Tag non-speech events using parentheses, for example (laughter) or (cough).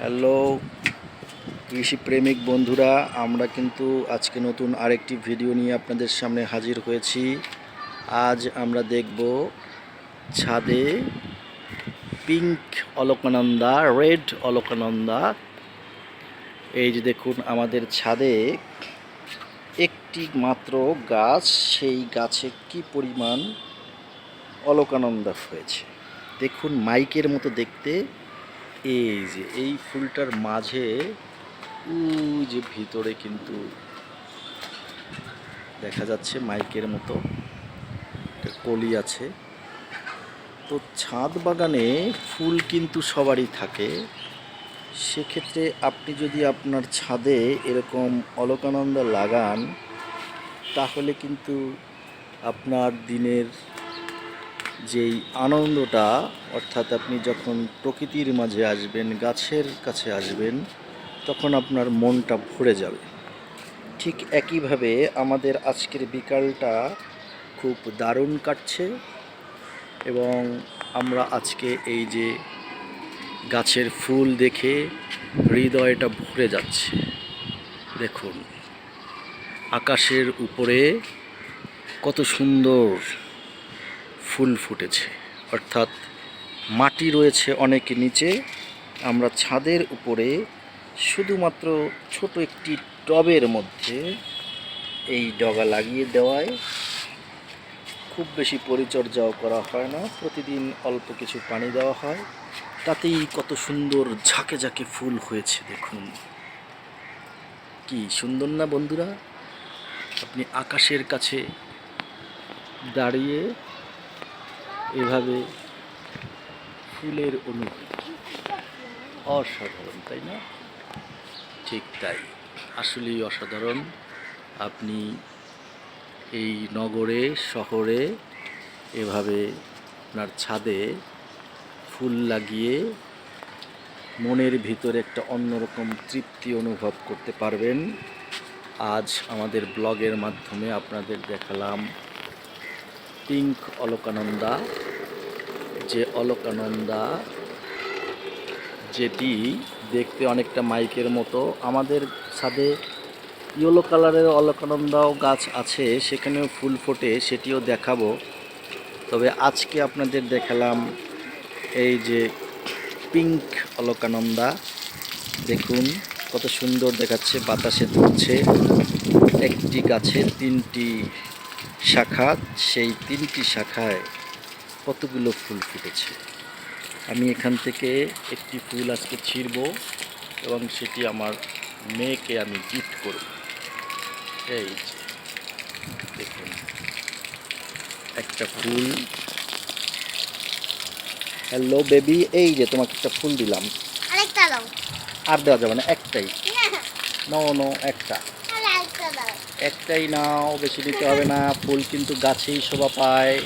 Hello, কৃষি প্রেমিক বন্ধুরা, আমরা কিন্তু আজকে নতুন আরেকটি ভিডিও নিয়ে আপনাদের সামনে হাজির হয়েছি। আজ আমরা দেখব ছাদে পিঙ্ক অলকানন্দা, রেড অলকানন্দা। এই যে দেখুন, আমাদের ছাদে একটি মাত্র গাছ, সেই গাছে কি পরিমাণ অলকানন্দা হয়েছে। দেখুন, মাইকের মতো দেখতে। এই যে, এই ফুলটার মাঝে যে ভিতরে কিন্তু দেখা যাচ্ছে মাইকের মতো কলি আছে। তো ছাদ বাগানে ফুল কিন্তু সবারই থাকে। সেক্ষেত্রে আপনি যদি আপনার ছাদে এরকম অলকানন্দা লাগান, তাহলে কিন্তু আপনার দিনের যেই আনন্দটা, অর্থাৎ আপনি যখন প্রকৃতির মাঝে আসবেন, গাছের কাছে আসবেন, তখন আপনার মনটা ভরে যাবে। ঠিক একইভাবে আমাদের আজকের বিকালটা খুব দারুণ কাটছে এবং আমরা আজকে এই যে গাছের ফুল দেখে হৃদয়টা ভরে যাচ্ছে। দেখুন, আকাশের উপরে কত সুন্দর ফুল ফুটেছে। অর্থাৎ মাটি রয়েছে অনেক নিচে। আমরা ছাদের উপরে শুধুমাত্র ছোট একটি টবের মধ্যে এই ডগা লাগিয়ে দেওয়ায় খুব বেশি পরিচর্যাও করা হয় না। প্রতিদিন অল্প কিছু পানি দেওয়া হয়। তাতেই কত সুন্দর ঝাঁকে ঝাঁকে ফুল হয়েছে, দেখুন। কি সুন্দর না বন্ধুরা? আপনি আকাশের কাছে দাঁড়িয়ে এভাবে ফুলের অনুভূতি। অসাধারণ, তাই না? ঠিক তাই। আসলেই অসাধারণ। আপনি এই নগরে, শহরে এভাবে আপনার ছাদে ফুল লাগিয়ে মনের ভিতরে একটা অন্যরকম তৃপ্তি অনুভব করতে পারবেন। আজ আমাদের ব্লগের মাধ্যমে আপনাদের দেখালাম পিঙ্ক অলকানন্দা। যে অলকানন্দা, যেটি দেখতে অনেকটা মাইকের মতো। আমাদের ছাদে ইয়েলো কালারের অলকানন্দাও গাছ আছে, সেখানেও ফুল ফোটে, সেটিও দেখাবো। তবে আজকে আপনাদের দেখালাম এই যে পিঙ্ক অলকানন্দা। দেখুন, কত সুন্দর দেখাচ্ছে, বাতাসে ধরছে। একটি গাছে তিনটি শাখা, সেই তিনটি শাখায় কতগুলো ফুল ফুটেছে? আমি এখান থেকে একটি ফুল আজকে ছিঁড়ব এবং সেটি আমার মেয়েকে আমি গিফট করব। এই দেখুন। একটা ফুল। হ্যালো বেবি এই যে তোমাকে একটা ফুল দিলাম। আরেকটা দাও। আর দেওয়া যাবে না একটাই। (laughs) নো নো একটা। একটাই নাও বেশি দিতে হবে না। ফুল কিন্তু গাছেই শোভা পায়।